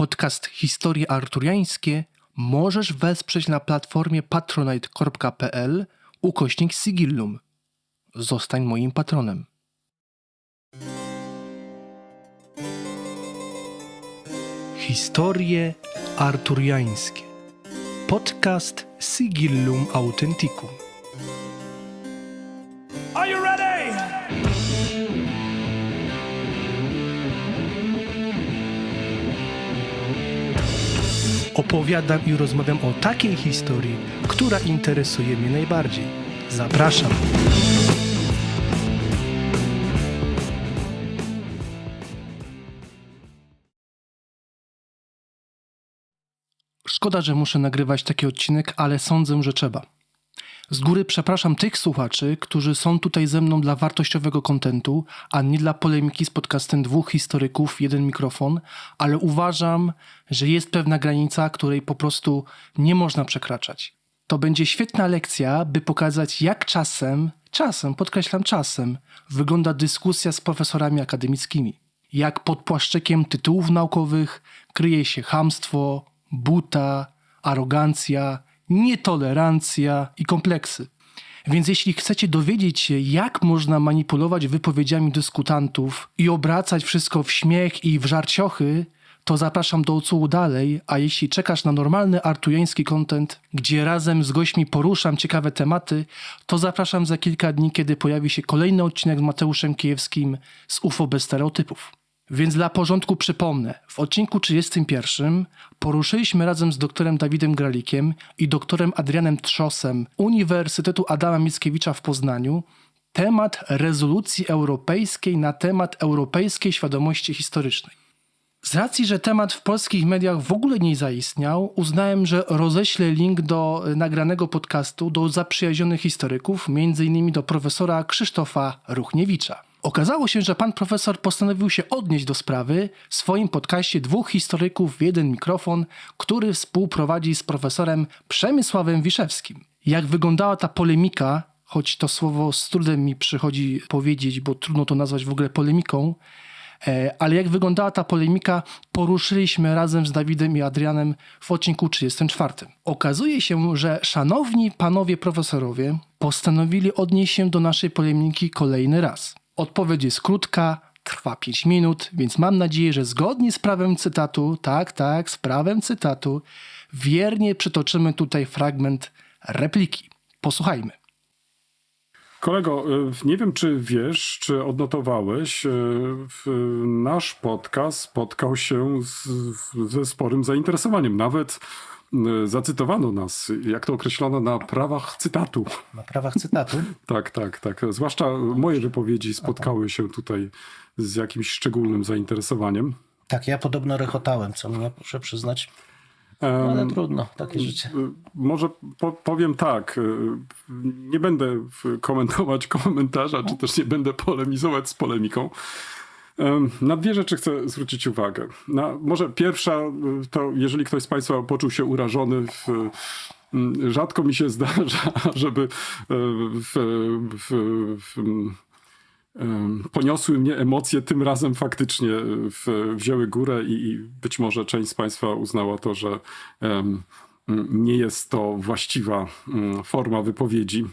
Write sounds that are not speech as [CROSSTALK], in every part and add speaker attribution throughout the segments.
Speaker 1: Podcast Historie Arturiańskie możesz wesprzeć na platformie patronite.pl ukośnik sigillum. Zostań moim patronem. Historie Arturiańskie. Podcast Sigillum Authenticum. Opowiadam i rozmawiam o takiej historii, która interesuje mnie najbardziej. Zapraszam. Szkoda, że muszę nagrywać taki odcinek, ale sądzę, że trzeba. Z góry przepraszam tych słuchaczy, którzy są tutaj ze mną dla wartościowego kontentu, a nie dla polemiki z podcastem dwóch historyków, jeden mikrofon, ale uważam, że jest pewna granica, której po prostu nie można przekraczać. To będzie świetna lekcja, by pokazać, jak czasem, czasem, podkreślam czasem, wygląda dyskusja z profesorami akademickimi. Jak pod płaszczykiem tytułów naukowych kryje się chamstwo, buta, arogancja, nietolerancja i kompleksy. Więc jeśli chcecie dowiedzieć się, jak można manipulować wypowiedziami dyskutantów i obracać wszystko w śmiech i w żarciochy, to zapraszam do odsłuchu dalej, a jeśli czekasz na normalny artujański content, gdzie razem z gośćmi poruszam ciekawe tematy, to zapraszam za kilka dni, kiedy pojawi się kolejny odcinek z Mateuszem Kijewskim z UFO bez stereotypów. Więc dla porządku przypomnę, w odcinku 31 poruszyliśmy razem z doktorem Dawidem Gralikiem i doktorem Adrianem Trzosem Uniwersytetu Adama Mickiewicza w Poznaniu temat rezolucji europejskiej na temat europejskiej świadomości historycznej. Z racji, że temat w polskich mediach w ogóle nie zaistniał, uznałem, że roześlę link do nagranego podcastu do zaprzyjaźnionych historyków, m.in. do profesora Krzysztofa Ruchniewicza. Okazało się, że pan profesor postanowił się odnieść do sprawy w swoim podcaście dwóch historyków w jeden mikrofon, który współprowadzi z profesorem Przemysławem Wiszewskim. Jak wyglądała ta polemika, choć to słowo z trudem mi przychodzi powiedzieć, bo trudno to nazwać w ogóle polemiką, E, Ale jak wyglądała ta polemika, poruszyliśmy razem z Dawidem i Adrianem w odcinku 34. Okazuje się, że szanowni panowie profesorowie postanowili odnieść się do naszej polemiki kolejny raz. Odpowiedź jest krótka, trwa 5 minut, więc mam nadzieję, że zgodnie z prawem cytatu, tak, tak, z prawem cytatu, wiernie przytoczymy tutaj fragment repliki. Posłuchajmy.
Speaker 2: Kolego, y, nie wiem, czy wiesz, czy odnotowałeś, y, nasz podcast spotkał się z, ze sporym zainteresowaniem. Nawet zacytowano nas, jak to określono, na prawach cytatu.
Speaker 3: Na prawach cytatu. [LAUGHS]
Speaker 2: Tak, tak, tak. Zwłaszcza moje wypowiedzi spotkały się tutaj z jakimś szczególnym zainteresowaniem.
Speaker 3: Tak, ja podobno rechotałem, co mnie muszę przyznać.
Speaker 2: Em,
Speaker 3: Ale trudno, takie życie.
Speaker 2: Może po, powiem tak, y, nie będę komentować komentarza, czy też nie będę polemizować z polemiką. Na dwie rzeczy chcę zwrócić uwagę. Na, może pierwsza, y, to jeżeli ktoś z Państwa poczuł się urażony, w, mm, rzadko mi się [LAUGHS] zdarza, żeby y, w, w, w, poniosły mnie emocje, tym razem faktycznie w, wzięły górę i, i być może część z Państwa uznała to, że nie jest to właściwa mm, forma wypowiedzi.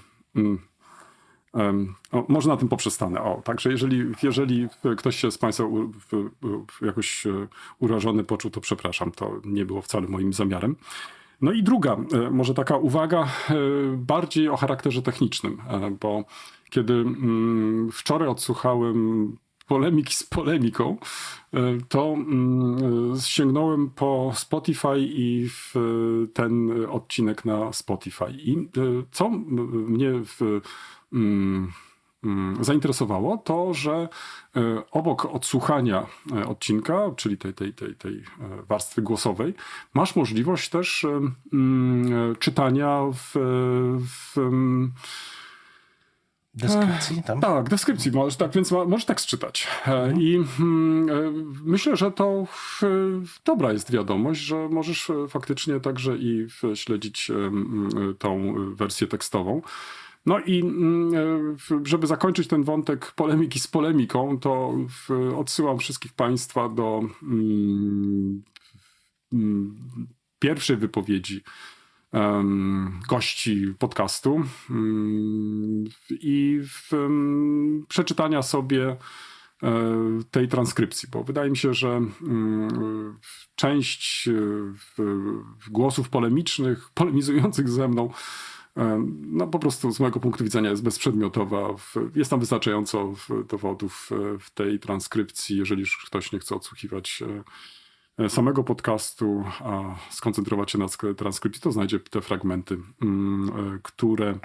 Speaker 2: O, może na tym poprzestanę. O, także jeżeli, jeżeli ktoś się z Państwa u, w, jakoś e, urażony poczuł, to przepraszam, to nie było wcale moim zamiarem. No i druga, e, może taka uwaga e, bardziej o charakterze technicznym, bo kiedy mm, wczoraj odsłuchałem polemiki z polemiką, to mm, sięgnąłem po Spotify i ten odcinek na Spotify. I co mnie w, zainteresowało, to że e, obok odsłuchania e, odcinka, czyli tej, tej, tej, tej e, warstwy głosowej, masz możliwość też mm, czytania w, w mm,
Speaker 3: Deskrypcji tam.
Speaker 2: tak, deskrypcji, możesz, tak, więc ma, możesz tekst czytać. E, I mm, myślę, że to dobra jest wiadomość, że możesz faktycznie także i śledzić mm, tą wersję tekstową. No i mm, żeby zakończyć ten wątek polemiki z polemiką, to odsyłam wszystkich Państwa do mm, pierwszej wypowiedzi gości podcastu mm, i przeczytania sobie e, tej transkrypcji, bo wydaje mi się, że mm, część e, głosów polemicznych, polemizujących ze mną, no po prostu z mojego punktu widzenia jest bezprzedmiotowa. Jest tam wystarczająco dowodów e, w tej transkrypcji, jeżeli już ktoś nie chce odsłuchiwać e, samego podcastu, a skoncentrować się na sk- transkrypcji, to znajdzie te fragmenty, mm, e, które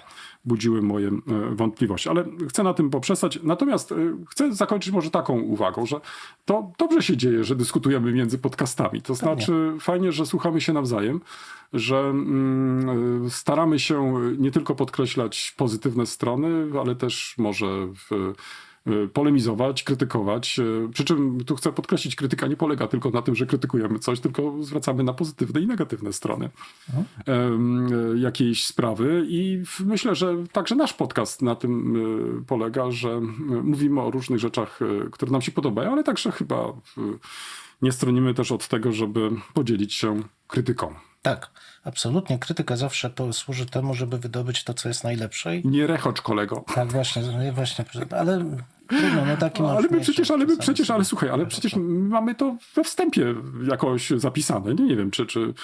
Speaker 2: budziły moje e, wątpliwości. Ale chcę na tym poprzestać. Natomiast e, chcę zakończyć może taką uwagą, że to dobrze się dzieje, że dyskutujemy między podcastami. To znaczy fajnie, że słuchamy się nawzajem, że mm, staramy się nie tylko podkreślać pozytywne strony, ale też może w, polemizować, krytykować. E, Przy czym tu chcę podkreślić, krytyka nie polega tylko na tym, że krytykujemy coś, tylko zwracamy na pozytywne i negatywne strony em, e, jakiejś sprawy. I myślę, że także nasz podcast na tym e, polega, że e, mówimy o różnych rzeczach, e, które nam się podobają, ale także chyba e, nie stronimy też od tego, żeby podzielić się krytyką.
Speaker 3: Tak, absolutnie. Krytyka zawsze służy temu, żeby wydobyć to, co jest najlepsze. I
Speaker 2: Nie rechocz, kolego.
Speaker 3: tak właśnie, nie, właśnie, ale trudno, no taki
Speaker 2: Ale my przecież, ale my przecież, ale słuchaj, ale przecież mamy to we wstępie jakoś zapisane. Nie, nie wiem, czy, czy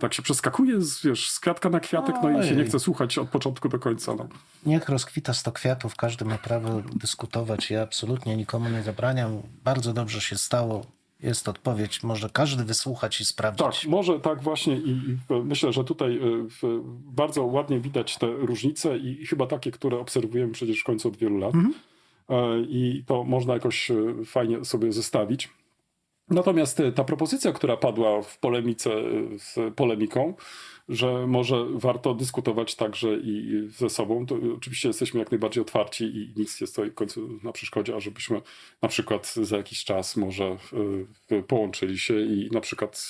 Speaker 2: tak się przeskakuje z, wiesz, z kwiatka na kwiatek, no i się
Speaker 3: Ojej.
Speaker 2: nie chce słuchać od początku do końca. No.
Speaker 3: Niech rozkwita sto kwiatów, każdy ma prawo dyskutować. Ja absolutnie nikomu nie zabraniam. Bardzo dobrze się stało. Jest odpowiedź, może każdy wysłuchać i sprawdzić.
Speaker 2: Tak, może tak właśnie i, myślę, że tutaj w, bardzo ładnie widać te różnice i, chyba takie, które obserwujemy przecież w końcu od wielu lat. E, I to można jakoś y, fajnie sobie zestawić. Natomiast ta propozycja, która padła w polemice z polemiką, że może warto dyskutować także i ze sobą, to oczywiście jesteśmy jak najbardziej otwarci i nic nie stoi w końcu na przeszkodzie, ażebyśmy na przykład za jakiś czas może y, y, połączyli się i na przykład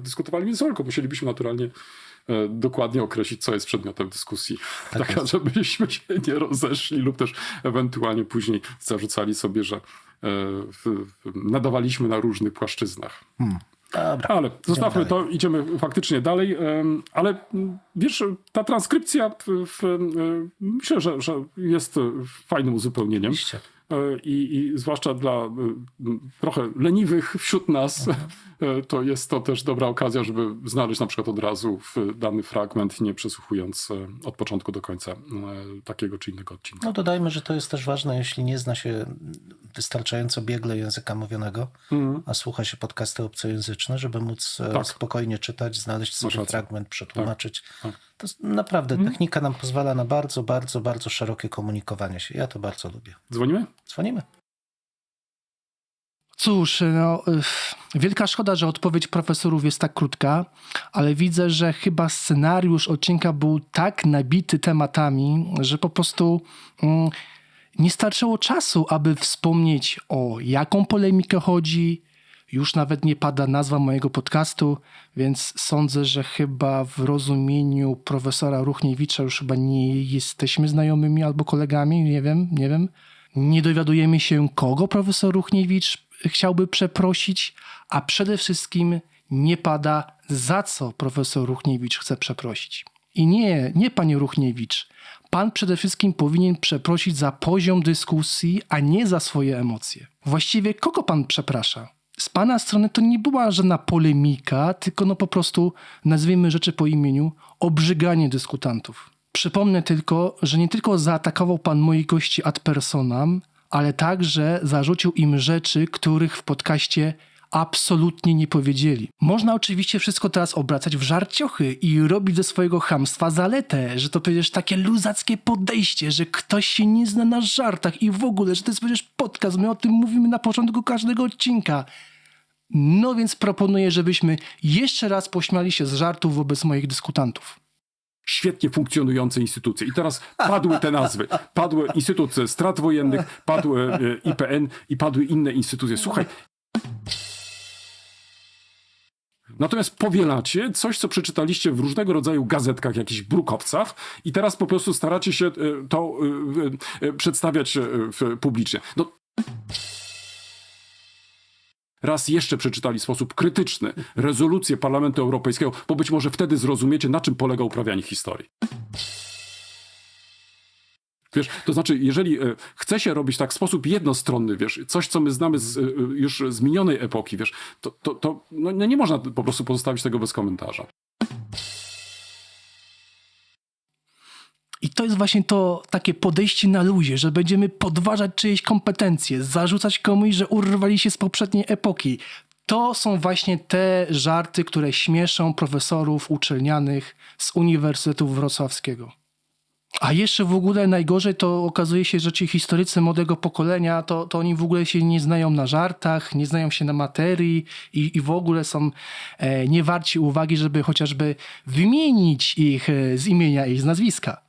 Speaker 2: dyskutowali między sobą, tylko musielibyśmy naturalnie e, dokładnie określić, co jest przedmiotem dyskusji.
Speaker 3: Tak
Speaker 2: Tak, żebyśmy się nie rozeszli lub też ewentualnie później zarzucali sobie, że e, nadawaliśmy na różnych płaszczyznach.
Speaker 3: Dobra.
Speaker 2: Ale zostawmy to, idziemy faktycznie dalej. Ale mm, wiesz, ta transkrypcja w, w, em, myślę, że, że jest e, fajnym uzupełnieniem.
Speaker 3: Oczywiście.
Speaker 2: E, I, I zwłaszcza dla e, trochę leniwych wśród nas, e, to jest to też dobra okazja, żeby znaleźć na przykład od razu w dany fragment, nie przesłuchując od początku do końca takiego czy innego odcinka.
Speaker 3: No dodajmy, że to jest też ważne, jeśli nie zna się wystarczająco biegle języka mówionego, a słucha się podcasty obcojęzyczne, żeby móc
Speaker 2: Tak.
Speaker 3: spokojnie czytać, znaleźć sobie fragment, przetłumaczyć.
Speaker 2: Tak.
Speaker 3: To naprawdę technika nam pozwala na bardzo, bardzo, bardzo szerokie komunikowanie się. Ja to bardzo lubię.
Speaker 2: Dzwonimy?
Speaker 3: Dzwonimy.
Speaker 1: Cóż, no, wielka szkoda, że odpowiedź profesorów jest tak krótka, ale widzę, że chyba scenariusz odcinka był tak nabity tematami, że po prostu mm, nie starczyło czasu, aby wspomnieć o jaką polemikę chodzi. Już nawet nie pada nazwa mojego podcastu, więc sądzę, że chyba w rozumieniu profesora Ruchniewicza już chyba nie jesteśmy znajomymi albo kolegami, nie wiem, nie wiem. Nie dowiadujemy się, kogo profesor Ruchniewicz chciałby przeprosić, a przede wszystkim nie pada, za co profesor Ruchniewicz chce przeprosić. I nie, nie panie Ruchniewicz. Pan przede wszystkim powinien przeprosić za poziom dyskusji, a nie za swoje emocje. Właściwie kogo pan przeprasza? Z pana strony to nie była żadna polemika, tylko no po prostu, nazwijmy rzeczy po imieniu, obrzyganie dyskutantów. Przypomnę tylko, że nie tylko zaatakował pan moich gości ad personam, ale także zarzucił im rzeczy, których w podcaście absolutnie nie powiedzieli. Można oczywiście wszystko teraz obracać w żarciochy i robić ze swojego chamstwa zaletę, że to przecież takie luzackie podejście, że ktoś się nie zna na żartach i w ogóle, że to jest przecież podcast, my o tym mówimy na początku każdego odcinka. No więc proponuję, żebyśmy jeszcze raz pośmiali się z żartów wobec moich dyskutantów.
Speaker 2: świetnie funkcjonujące instytucje. I teraz padły te nazwy. Padły Instytut Strat Wojennych, padły e, IPN i padły inne instytucje. Słuchaj. Natomiast powielacie coś, co przeczytaliście w różnego rodzaju gazetkach, jakichś brukowcach i teraz po prostu staracie się e, to e, e, przedstawiać publicznie. No, raz jeszcze przeczytali w sposób krytyczny rezolucję Parlamentu Europejskiego, bo być może wtedy zrozumiecie, na czym polega uprawianie historii. Wiesz, to znaczy, jeżeli e, chce się robić tak w sposób jednostronny, wiesz, coś, co my znamy z, e, już z minionej epoki, wiesz, to, to, to no, no nie można po prostu pozostawić tego bez komentarza.
Speaker 1: I to jest właśnie to takie podejście na luzie, że będziemy podważać czyjeś kompetencje, zarzucać komuś, że urwali się z poprzedniej epoki. To są właśnie te żarty, które śmieszą profesorów uczelnianych z Uniwersytetu Wrocławskiego. A jeszcze w ogóle najgorzej to okazuje się, że ci historycy młodego pokolenia, to, to oni w ogóle się nie znają na żartach, nie znają się na materii i, i w ogóle są e, nie warci uwagi, żeby chociażby wymienić ich e, z imienia i z nazwiska.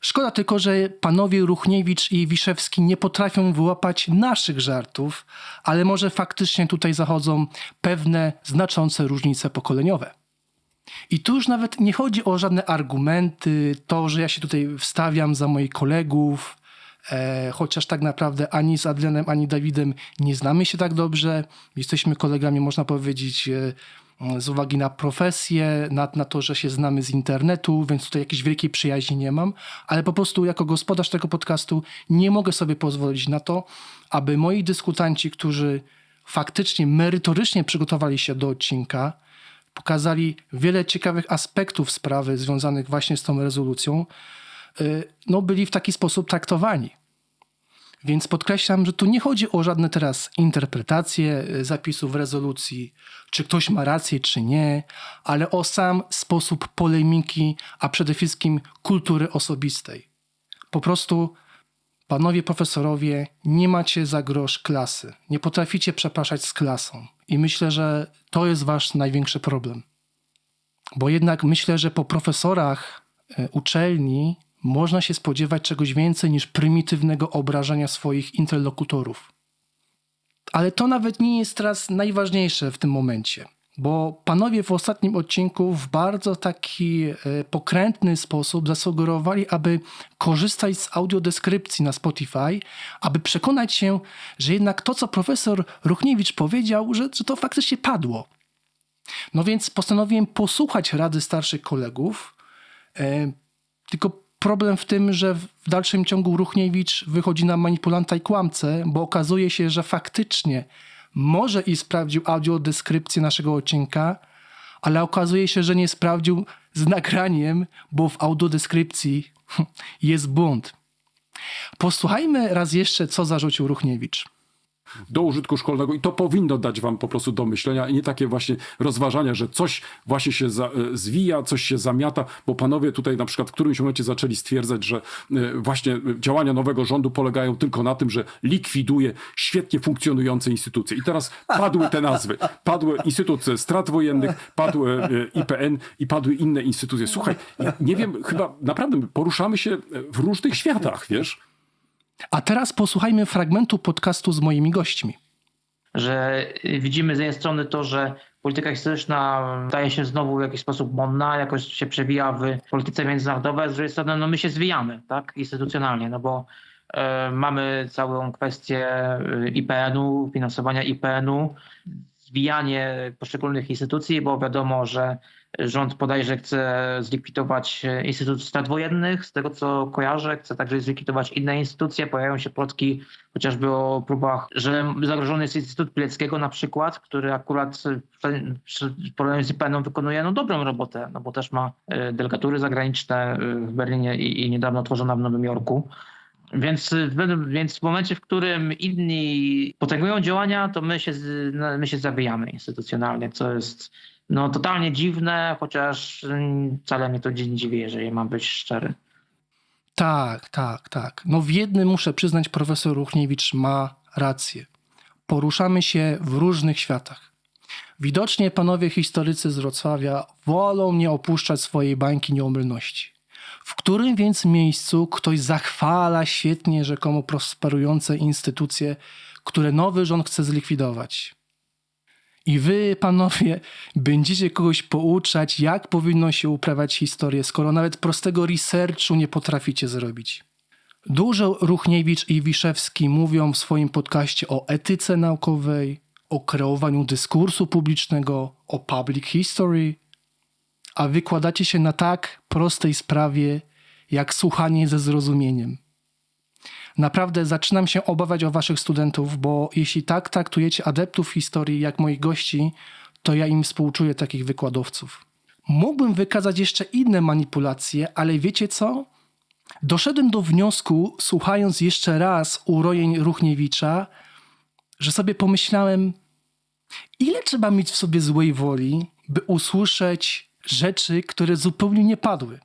Speaker 1: Szkoda tylko, że panowie Ruchniewicz i Wiszewski nie potrafią wyłapać naszych żartów, ale może faktycznie tutaj zachodzą pewne znaczące różnice pokoleniowe. I tu już nawet nie chodzi o żadne argumenty, to, że ja się tutaj wstawiam za moich kolegów, e, chociaż tak naprawdę ani z Adrianem, ani Dawidem nie znamy się tak dobrze. Jesteśmy kolegami, można powiedzieć, e, z uwagi na profesję, na, na to, że się znamy z internetu, więc tutaj jakiejś wielkiej przyjaźni nie mam, ale po prostu jako gospodarz tego podcastu nie mogę sobie pozwolić na to, aby moi dyskutanci, którzy faktycznie merytorycznie przygotowali się do odcinka, pokazali wiele ciekawych aspektów sprawy związanych właśnie z tą rezolucją, y, no byli w taki sposób traktowani. Więc podkreślam, że tu nie chodzi o żadne teraz interpretacje y, zapisów rezolucji, czy ktoś ma rację, czy nie, ale o sam sposób polemiki, a przede wszystkim kultury osobistej. Po prostu, panowie profesorowie, nie macie za grosz klasy. Nie potraficie przepraszać z klasą. I myślę, że to jest wasz największy problem. Bo jednak myślę, że po profesorach y, uczelni można się spodziewać czegoś więcej niż prymitywnego obrażania swoich interlokutorów. Ale to nawet nie jest teraz najważniejsze w tym momencie, bo panowie w ostatnim odcinku w bardzo taki e, pokrętny sposób zasugerowali, aby korzystać z audiodeskrypcji na Spotify, aby przekonać się, że jednak to, co profesor Ruchniewicz powiedział, że, że to faktycznie padło. No więc postanowiłem posłuchać rady starszych kolegów, e, tylko problem w tym, że w dalszym ciągu Ruchniewicz wychodzi na manipulanta i kłamcę, bo okazuje się, że faktycznie może i sprawdził audiodeskrypcję naszego odcinka, ale okazuje się, że nie sprawdził z nagraniem, bo w audiodeskrypcji [LAUGHS] jest błąd. Posłuchajmy raz jeszcze, co zarzucił Ruchniewicz
Speaker 2: do użytku szkolnego i to powinno dać wam po prostu do myślenia i nie takie właśnie rozważania, że coś właśnie się za, e, zwija, coś się zamiata, bo panowie tutaj na przykład w którymś momencie zaczęli stwierdzać, że e, właśnie działania nowego rządu polegają tylko na tym, że likwiduje świetnie funkcjonujące instytucje. I teraz padły te nazwy. Padły Instytut Strat Wojennych, padł e, IPN i padły inne instytucje. Słuchaj, nie wiem, chyba naprawdę poruszamy się w różnych światach, wiesz?
Speaker 1: A teraz posłuchajmy fragmentu podcastu z moimi gośćmi.
Speaker 4: Że widzimy z jednej strony to, że polityka historyczna staje się znowu w jakiś sposób modna, jakoś się przewija w polityce międzynarodowej, z drugiej strony no my się zwijamy tak, instytucjonalnie, no bo e, mamy całą kwestię IPN-u, finansowania IPN-u, zwijanie poszczególnych instytucji, bo wiadomo, że Rząd podaje, że chce zlikwidować Instytut Strat Wojennych, z tego co kojarzę, chce także zlikwidować inne instytucje. Pojawiają się plotki chociażby o próbach, że zagrożony jest Instytut Pileckiego na przykład, który akurat w porównaniu z IPN-em wykonuje no, dobrą robotę, no bo też ma e, delegatury zagraniczne e, w Berlinie i, i niedawno otworzona w Nowym Jorku. Więc, więc w momencie, w którym inni potęgują działania, to my się, my się zawijamy instytucjonalnie, co jest no totalnie dziwne, chociaż wcale mnie to nie dziwi, jeżeli mam być szczery.
Speaker 1: Tak, tak, tak. No w jednym muszę przyznać, profesor Ruchniewicz ma rację. Poruszamy się w różnych światach. Widocznie panowie historycy z Wrocławia wolą nie opuszczać swojej bańki nieomylności. W którym więc miejscu ktoś zachwala świetnie rzekomo prosperujące instytucje, które nowy rząd chce zlikwidować? I wy, panowie, [LAUGHS] będziecie kogoś pouczać, jak powinno się uprawiać historię, skoro nawet prostego researchu nie potraficie zrobić. Dużo Ruchniewicz i Wiszewski mówią w swoim podcaście o etyce naukowej, o kreowaniu dyskursu publicznego, o public history, a wykładacie się na tak prostej sprawie, jak słuchanie ze zrozumieniem. Naprawdę zaczynam się obawiać o waszych studentów, bo jeśli tak traktujecie adeptów historii jak moich gości, to ja im współczuję takich wykładowców. Mógłbym wykazać jeszcze inne manipulacje, ale wiecie co? Doszedłem do wniosku, słuchając jeszcze raz urojeń Ruchniewicza, że sobie pomyślałem, ile trzeba mieć w sobie złej woli, by usłyszeć rzeczy, które zupełnie nie padły.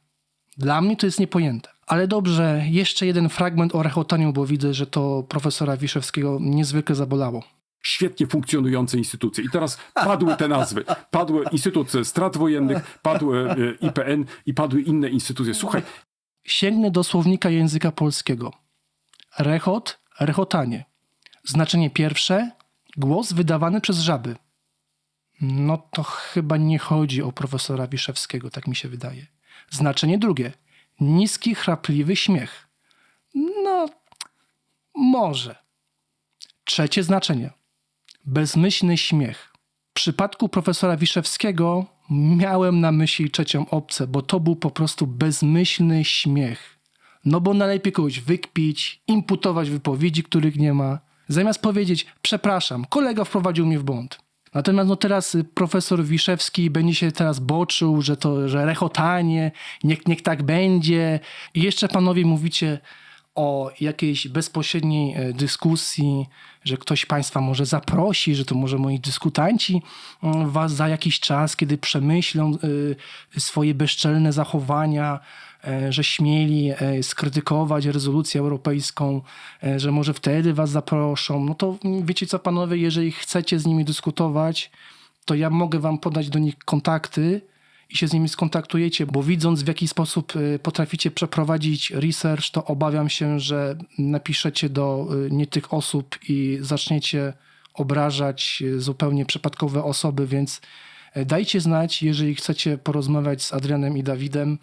Speaker 1: Dla mnie to jest niepojęte. Ale dobrze, jeszcze jeden fragment o rechotaniu, bo widzę, że to profesora Wiszewskiego niezwykle zabolało.
Speaker 2: Świetnie funkcjonujące instytucje. I teraz padły te nazwy. Padły Instytut Strat Wojennych, padły e, IPN i padły inne instytucje. Słuchaj,
Speaker 1: Sięgnę do słownika języka polskiego. Rechot, rechotanie. Znaczenie pierwsze, głos wydawany przez żaby. No to chyba nie chodzi o profesora Wiszewskiego, tak mi się wydaje. Znaczenie drugie, niski, chrapliwy śmiech. No, może. Trzecie znaczenie, bezmyślny śmiech. W przypadku profesora Wiszewskiego miałem na myśli trzecią opcję, bo to był po prostu bezmyślny śmiech. No bo najlepiej kogoś wykpić, imputować wypowiedzi, których nie ma, zamiast powiedzieć, przepraszam, kolega wprowadził mnie w błąd. Natomiast no teraz y, profesor Wiszewski będzie się teraz boczył, że to, że rechotanie, niech, niech tak będzie. I jeszcze panowie mówicie o jakiejś bezpośredniej e, dyskusji, że ktoś państwa może zaprosi, że to może moi dyskutanci mm, was za jakiś czas, kiedy przemyślą y, swoje bezczelne zachowania, że śmieli e, skrytykować rezolucję europejską, e, że może wtedy was zaproszą. No to mm, wiecie co, panowie, jeżeli chcecie z nimi dyskutować, to ja mogę wam podać do nich kontakty i się z nimi skontaktujecie, bo widząc w jaki sposób potraficie przeprowadzić research, to obawiam się, że napiszecie do nie tych osób i zaczniecie obrażać zupełnie przypadkowe osoby, więc dajcie znać, jeżeli chcecie porozmawiać z Adrianem i Dawidem.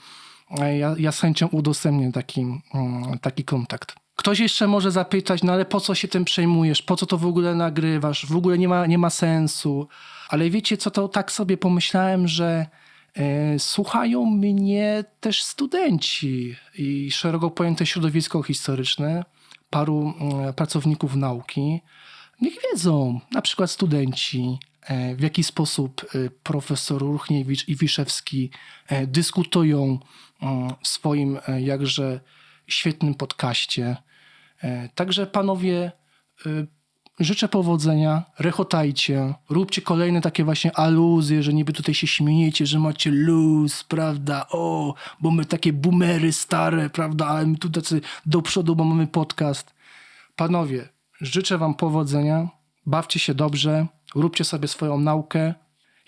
Speaker 1: Ja, ja z chęcią udostępnię taki, mm, taki kontakt. Ktoś jeszcze może zapytać, no ale po co się tym przejmujesz? Po co to w ogóle nagrywasz? W ogóle nie ma, nie ma sensu. Ale wiecie co, to tak sobie pomyślałem, że e, słuchają mnie też studenci i szeroko pojęte środowisko historyczne, paru mm, pracowników nauki. Niech wiedzą, na przykład studenci, w jaki sposób e, profesor Ruchniewicz i Wiszewski e, dyskutują w swoim e, jakże świetnym podcaście. E, Także panowie, e, życzę powodzenia, rechotajcie, róbcie kolejne takie właśnie aluzje, że niby tutaj się śmiejecie, że macie luz, prawda, o, bo my takie boomery stare, prawda, ale my tu tacy do przodu, bo mamy podcast. Panowie, życzę wam powodzenia, bawcie się dobrze, róbcie sobie swoją naukę.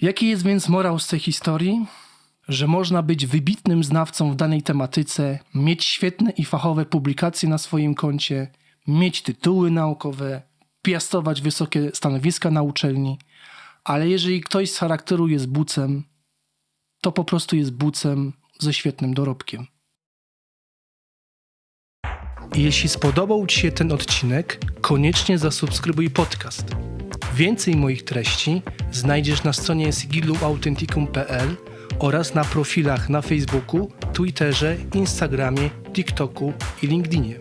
Speaker 1: Jaki jest więc morał z tej historii? Że można być wybitnym znawcą w danej tematyce, mieć świetne i fachowe publikacje na swoim koncie, mieć tytuły naukowe, piastować wysokie stanowiska na uczelni, ale jeżeli ktoś z charakteru jest bucem, to po prostu jest bucem ze świetnym dorobkiem. Jeśli spodobał Ci się ten odcinek, koniecznie zasubskrybuj podcast. Więcej moich treści znajdziesz na stronie sigiluautenticum.pl oraz na profilach na Facebooku, Twitterze, Instagramie, TikToku i LinkedInie.